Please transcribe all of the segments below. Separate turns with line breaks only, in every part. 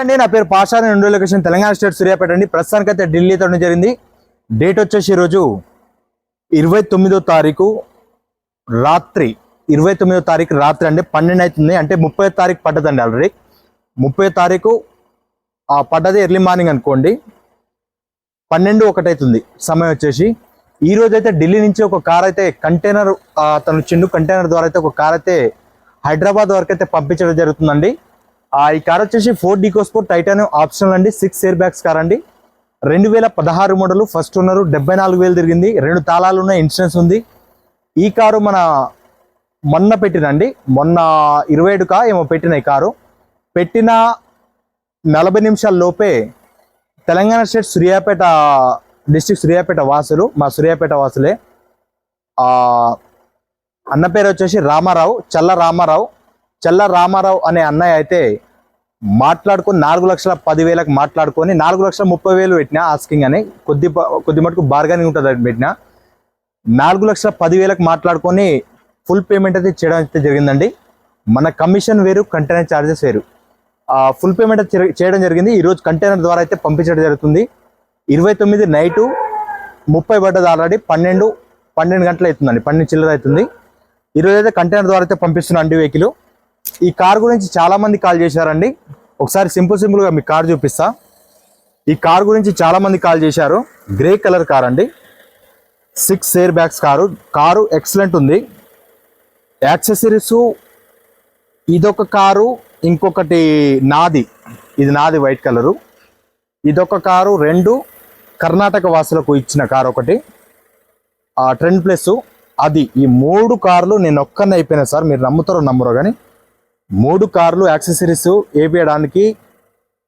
అండి నా పేరు పాషా రెండు లొకేషన్ తెలంగాణ స్టేట్ సూర్యాపేట అండి. ప్రస్తుతానికి అయితే ఢిల్లీ జరిగింది. డేట్ వచ్చేసి ఈరోజు ఇరవై తొమ్మిదో తారీఖు రాత్రి. ఇరవై తొమ్మిదో తారీఖు రాత్రి అండి. పన్నెండు అవుతుంది. అంటే ముప్పై తారీఖు పడ్డదండి ఆల్రెడీ ముప్పై తారీఖు ఆ పడ్డది ఎర్లీ మార్నింగ్ అనుకోండి. పన్నెండు ఒకటవుతుంది సమయం వచ్చేసి. ఈ రోజు అయితే ఢిల్లీ నుంచి ఒక కార్ అయితే కంటైనర్ తను చిండు కంటైనర్ ద్వారా అయితే ఒక కార్ అయితే హైదరాబాద్ వరకు అయితే పంపించడం జరుగుతుందండి. ఈ కార్ వచ్చేసి ఫోర్ డీకోస్పోర్ట్ టైటాన్ ఆప్షనల్ అండి. సిక్స్ ఇయర్ బ్యాగ్స్ కార్ అండి. రెండు వేల పదహారు మోడల్ ఫస్ట్ ఉన్నారు డెబ్బై నాలుగు వేలు తిరిగింది. రెండు తాళాలు ఉన్న ఇన్సూరెన్స్ ఉంది. ఈ కారు మన మొన్న పెట్టినండి మొన్న ఇరవై ఏడుకా ఏమో పెట్టిన ఈ కారు. పెట్టిన నలభై నిమిషాల లోపే తెలంగాణ స్టేట్ సూర్యాపేట డిస్టిక్ సూర్యాపేట వాసులు మా సూర్యాపేట వాసులే. అన్న పేరు వచ్చేసి రామారావు చల్ల రామారావు. చల్ల రామారావు అనే అన్నయ్య అయితే మాట్లాడుకొని నాలుగు లక్షల పదివేలకు మాట్లాడుకొని నాలుగు లక్షల ముప్పై వేలు పెట్టినా ఆస్కింగ్ అని కొద్ది కొద్ది మటుకు బార్గెనింగ్ ఉంటుంది పెట్టిన నాలుగు లక్షల పదివేలకు మాట్లాడుకొని ఫుల్ పేమెంట్ అయితే చేయడం అయితే జరిగిందండి. మన కమిషన్ వేరు కంటైనర్ ఛార్జెస్ వేరు. ఫుల్ పేమెంట్ చేయడం జరిగింది. ఈరోజు కంటైనర్ ద్వారా అయితే పంపించడం జరుగుతుంది. ఇరవై తొమ్మిది నైటు ముప్పై పడ్డది ఆల్రెడీ పన్నెండు పన్నెండు గంటలు అవుతుందండి. పన్నెండు చిల్లర అవుతుంది. ఈరోజు అయితే కంటైనర్ ద్వారా అయితే పంపిస్తున్నాం అండి వెహికల్ ఈ కార్ గురించి చాలామంది కాల్ చేశారండి. ఒకసారి సింపుల్ సింపుల్గా మీ కార్ చూపిస్తా. ఈ కార్ గురించి చాలామంది కాల్ చేశారు. గ్రే కలర్ కార్ అండి. Six air bags car. Car excellent ఉంది. యాక్సెసరీస్ ఇదొక కారు ఇంకొకటి నాది. ఇది నాది వైట్ కలరు. ఇదొక కారు రెండు కర్ణాటక వాసులకు ఇచ్చిన కారు ఒకటి. ఆ ట్రెండ్ ప్లస్. అది ఈ మూడు కార్లు నేను ఒక్కనే అయిపోయినా సార్ మీరు నమ్ముతారో నమ్మరో కానీ మూడు కార్లు యాక్సెసరీస్ వేపించడానికి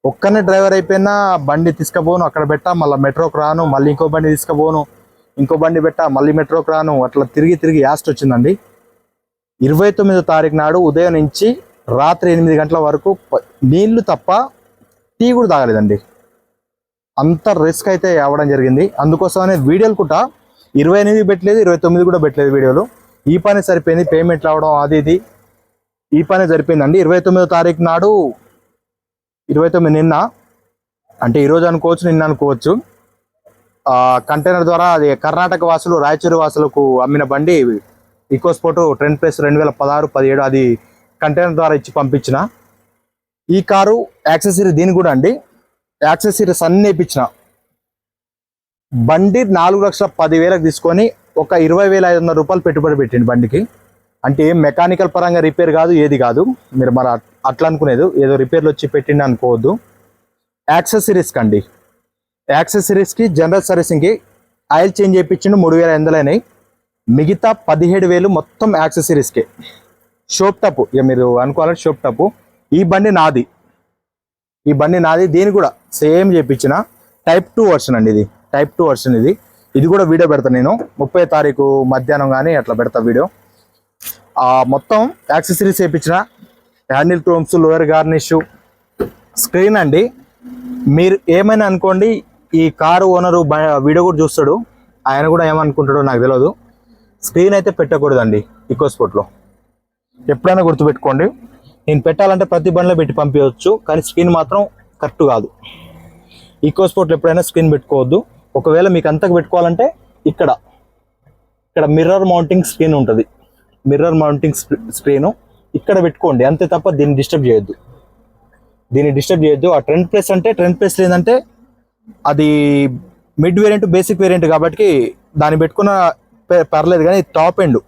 ఒక్కనే డ్రైవర్ అయిపోయినా బండి తీసుకుపోను అక్కడ పెట్టా మళ్ళీ మెట్రోకి రాను మళ్ళీ ఇంకో బండి తీసుకుపోను ఇంకో బండి పెట్టా మళ్ళీ మెట్రోకి రాను అట్లా తిరిగి తిరిగి యాస్ట్ వచ్చిందండి. ఇరవై తొమ్మిదో తారీఖు నాడు ఉదయం నుంచి రాత్రి ఎనిమిది గంటల వరకు నీళ్ళు తప్ప టీ కూడా తాగలేదండి. అంత రిస్క్ అయితే అవ్వడం జరిగింది. అందుకోసమనే వీడియోలు కూడా ఇరవై ఎనిమిది పెట్టలేదు ఇరవై తొమ్మిది కూడా పెట్టలేదు వీడియోలు. ఈ పని సరిపోయింది పేమెంట్ రావడం అది ఇది. ఈ పని జరిపిందండి. ఇరవై తొమ్మిదో తారీఖు నాడు ఇరవై తొమ్మిది నిన్న అంటే ఈరోజు అనుకోవచ్చు నిన్న అనుకోవచ్చు. కంటైనర్ ద్వారా అది కర్ణాటక వాసులు రాయచూరు వాసులకు అమ్మిన బండి ఈకోస్పోర్ట్ ట్రెండ్ ప్లేస్ రెండు వేల పదహారు పదిహేడు అది కంటైనర్ ద్వారా ఇచ్చి పంపించిన. ఈ కారు యాక్సెసరీ దీని కూడా అండి. యాక్సెసరీస్ అన్ని ఇప్పించిన. బండి నాలుగు లక్షల పదివేలకు తీసుకొని ఒక ఇరవై వేల ఐదు వందల రూపాయలు పెట్టుబడి పెట్టింది బండికి. అంటే మెకానికల్ పరంగా రిపేర్ కాదు ఏది కాదు. మీరు మరి అట్లా అనుకునేది. ఏదో రిపేర్లు వచ్చి పెట్టిండి అనుకోవద్దు. యాక్సెసరీస్కి అండి. యాక్సెసరీస్కి జనరల్ సర్వీసింగ్కి ఆయిల్ చేంజ్ చేయించిండు మూడు వేల ఎనిమిదిలైనాయి మిగతా పదిహేడు వేలు మొత్తం యాక్సెసరీస్కే షోప్ టప్ ఇక మీరు అనుకోవాలంటే షోప్ టప్ ఈ బండి నాది. ఈ బండి నాది. దీని కూడా సేమ్ చేయించిన టైప్ టూ వర్షన్ అండి ఇది. టైప్ టూ వర్షన్ ఇది. ఇది కూడా వీడియో పెడతా నేను. ముప్పై తారీఖు మధ్యాహ్నం కానీ అట్లా పెడతా వీడియో. మొత్తం యాక్సెసరీస్ వేయించిన handle chromes lower garnish screen అండి. మీరు ఏమైనా అనుకోండి ఈ కారు ఓనరు వీడియో కూడా చూస్తాడు. ఆయన కూడా ఏమనుకుంటాడో నాకు తెలియదు స్క్రీన్ అయితే పెట్టకూడదండి ఈకో స్పోర్ట్లో ఎప్పుడైనా గుర్తుపెట్టుకోండి. నేను పెట్టాలంటే ప్రతి బండిలో పెట్టి పంపించవచ్చు కానీ స్క్రీన్ మాత్రం కరెక్ట్ కాదు. ఈకో స్పోర్ట్లో ఎప్పుడైనా స్క్రీన్ పెట్టుకోవద్దు. ఒకవేళ మీకు అంతకు పెట్టుకోవాలంటే ఇక్కడ. ఇక్కడ మిర్రర్ మౌంటింగ్ స్క్రీన్ ఉంటుంది. మిర్రర్ మౌంటింగ్ స్క్రీను ఇక్కడ పెట్టుకోండి. అంతే తప్ప దీన్ని డిస్టర్బ్ చేయొద్దు. దీన్ని డిస్టర్బ్ చేయొద్దు. ఆ ట్రెండ్ ప్లేస్ అంటే ట్రెండ్ ప్లేస్ ఏంటంటే అది మిడ్ వేరియంట్ బేసిక్ వేరియంట్ కాబట్టి దాన్ని పెట్టుకున్న పే- పర్లేదు కానీ టాప్ ఎండ్.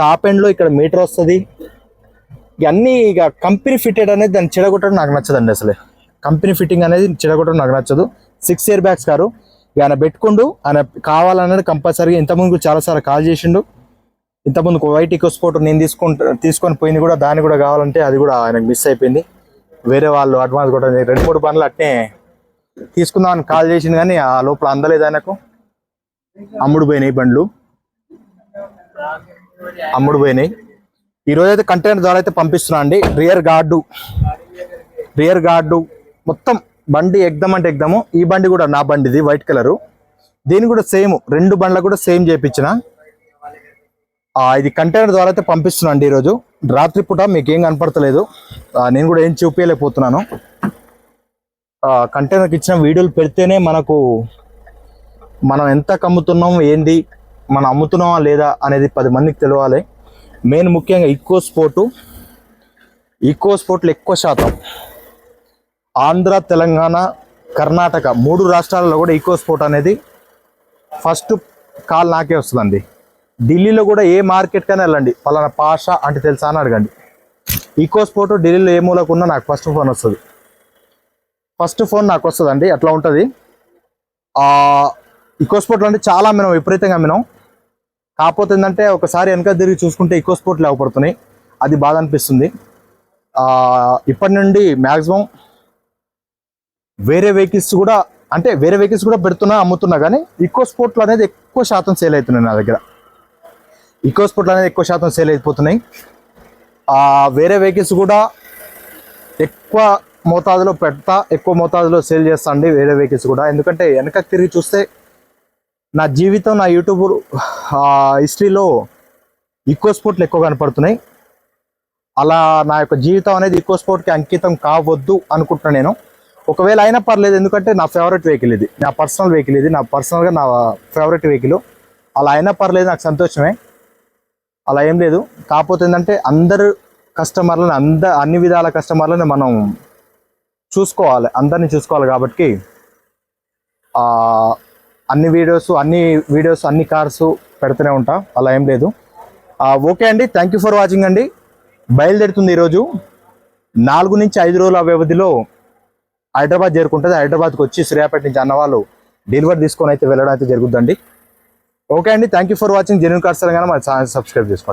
టాప్ ఎండ్లో ఇక్కడ మీటర్ వస్తుంది. ఇవన్నీ ఇక కంపెనీ ఫిట్టెడ్ అనేది దాన్ని చెడగొట్టడం నాకు నచ్చదండి అసలే. కంపెనీ ఫిట్టింగ్ అనేది చెడగొట్టడం నాకు నచ్చదు. సిక్స్ ఇయర్ బ్యాగ్స్ కారు ఇక ఆయన పెట్టుకుండు. ఆయన కావాలనేది కంపల్సరీగా ఇంతకుముందు చాలాసార్లు కాల్ చేసిండు. ఇంతకుముందు వైట్ ఈకో స్పోర్ట్ నేను తీసుకుంటా తీసుకొని పోయింది కూడా దాన్ని కూడా కావాలంటే అది కూడా ఆయనకు మిస్ అయిపోయింది. వేరే వాళ్ళు అడ్వాన్స్ కూడా రెండు మూడు పనులు అట్నే తీసుకుందామని కాల్ చేసింది కానీ ఆ లోపల అందలేదు ఆయనకు. అమ్ముడు పోయినాయి బండ్లు. అమ్ముడు పోయినాయి. ఈరోజు అయితే కంటైనర్ ద్వారా అయితే పంపిస్తున్నా అండి. Rear guard. Rear guard. మొత్తం బండి ఎగ్దమ్ అంటే ఎగ్దము. ఈ బండి కూడా నా బండిది వైట్ కలరు. దీని కూడా సేమ్ రెండు బండ్లకు కూడా సేమ్ చేయించిన ఇది కంటైనర్ ద్వారా అయితే పంపిస్తున్నాను అండి ఈరోజు. రాత్రి పూట మీకు ఏం కనపడతలేదు నేను కూడా ఏం చూపించలేకపోతున్నాను కంటైనర్కి ఇచ్చిన వీడియోలు పెడితేనే మనకు మనం ఎంత కమ్ముతున్నాం ఏంది మనం అమ్ముతున్నామా లేదా అనేది పది మందికి తెలియాలి మెయిన్ ముఖ్యంగా ఈకో స్పోర్టు ఈకో స్పోర్ట్లు ఎక్కువ శాతం ఆంధ్ర తెలంగాణ కర్ణాటక మూడు రాష్ట్రాలలో కూడా ఈకో స్పోర్ట్ అనేది ఫస్ట్ కాల్ నాకే వస్తుందండి. ఢిల్లీలో కూడా ఏ మార్కెట్కైనా వెళ్ళండి. పలానా పాష అంటే తెలుసా అని అడగండి. ఈకో స్పోర్ట్ ఢిల్లీలో ఏ మూలకున్నా నాకు ఫస్ట్ ఫోన్ వస్తుంది. ఫస్ట్ ఫోన్ నాకు వస్తుందండి. అట్లా ఉంటుంది? ఈకో స్పోర్ట్లో అంటే చాలా అమ్మినాం విపరీతంగా అమ్మినాం కాకపోతే ఏంటంటే ఒకసారి వెనక తిరిగి చూసుకుంటే ఈకో స్పోర్ట్లు లేకపోతున్నాయి అది బాధ అనిపిస్తుంది. ఇప్పటి నుండి మ్యాక్సిమం వేరే వెహికల్స్ కూడా అంటే వేరే వెహికల్స్ కూడా పెడుతున్నా అమ్ముతున్నా కానీ ఈకో స్పోర్ట్లు అనేది ఎక్కువ శాతం సేల్ అవుతున్నాయి నా దగ్గర. ఈకో స్పోర్ట్లు అనేది ఎక్కువ శాతం సేల్ అయిపోతున్నాయి. ఆ, వేరే వెహికల్స్ కూడా ఎక్కువ మోతాదులో పెడతా ఎక్కువ మోతాదులో సేల్ చేస్తా అండి వేరే వెహికల్స్ కూడా. ఎందుకంటే వెనకకి తిరిగి చూస్తే నా జీవితం నా యూట్యూబ్ హిస్టరీలో ఈకో స్పోర్ట్లు ఎక్కువ కనపడుతున్నాయి. అలా నా యొక్క జీవితం అనేది ఈకో స్పోర్ట్కి అంకితం కావద్దు అనుకుంటున్నాను నేను. ఒకవేళ అయినా పర్లేదు ఎందుకంటే నా ఫేవరెట్ వెహికల్ ఇది. నా పర్సనల్ వెహికల్ ఇది. నా పర్సనల్గా నా ఫేవరెట్ వెహికల్ అలా అయినా పర్లేదు నాకు సంతోషమే. అలా ఏం లేదు. కాకపోతే ఏంటంటే అందరు కస్టమర్లను అంద అన్ని విధాల కస్టమర్లను మనం చూసుకోవాలి. అందరిని చూసుకోవాలి కాబట్టి అన్ని వీడియోస్ అన్ని వీడియోస్ అన్ని కార్స్ పెడుతూనే ఉంటా. అలా ఏం లేదు. ఓకే అండి. థ్యాంక్ యూ ఫర్ వాచింగ్ అండి. బయలుదేరుతుంది ఈరోజు నాలుగు నుంచి ఐదు రోజుల వ్యవధిలో హైదరాబాద్ చేరుకుంటుంది. హైదరాబాద్కి వచ్చి శ్రీయాపేట నుంచి అన్నవాళ్ళు డెలివరీ తీసుకొని అయితే వెళ్ళడం అయితే జరుగుద్దండి. ఓకే అండి. Thank you for watching genuine cars Telangana మన ఛానల్ సబ్స్క్రైబ్ చేసుకోండి.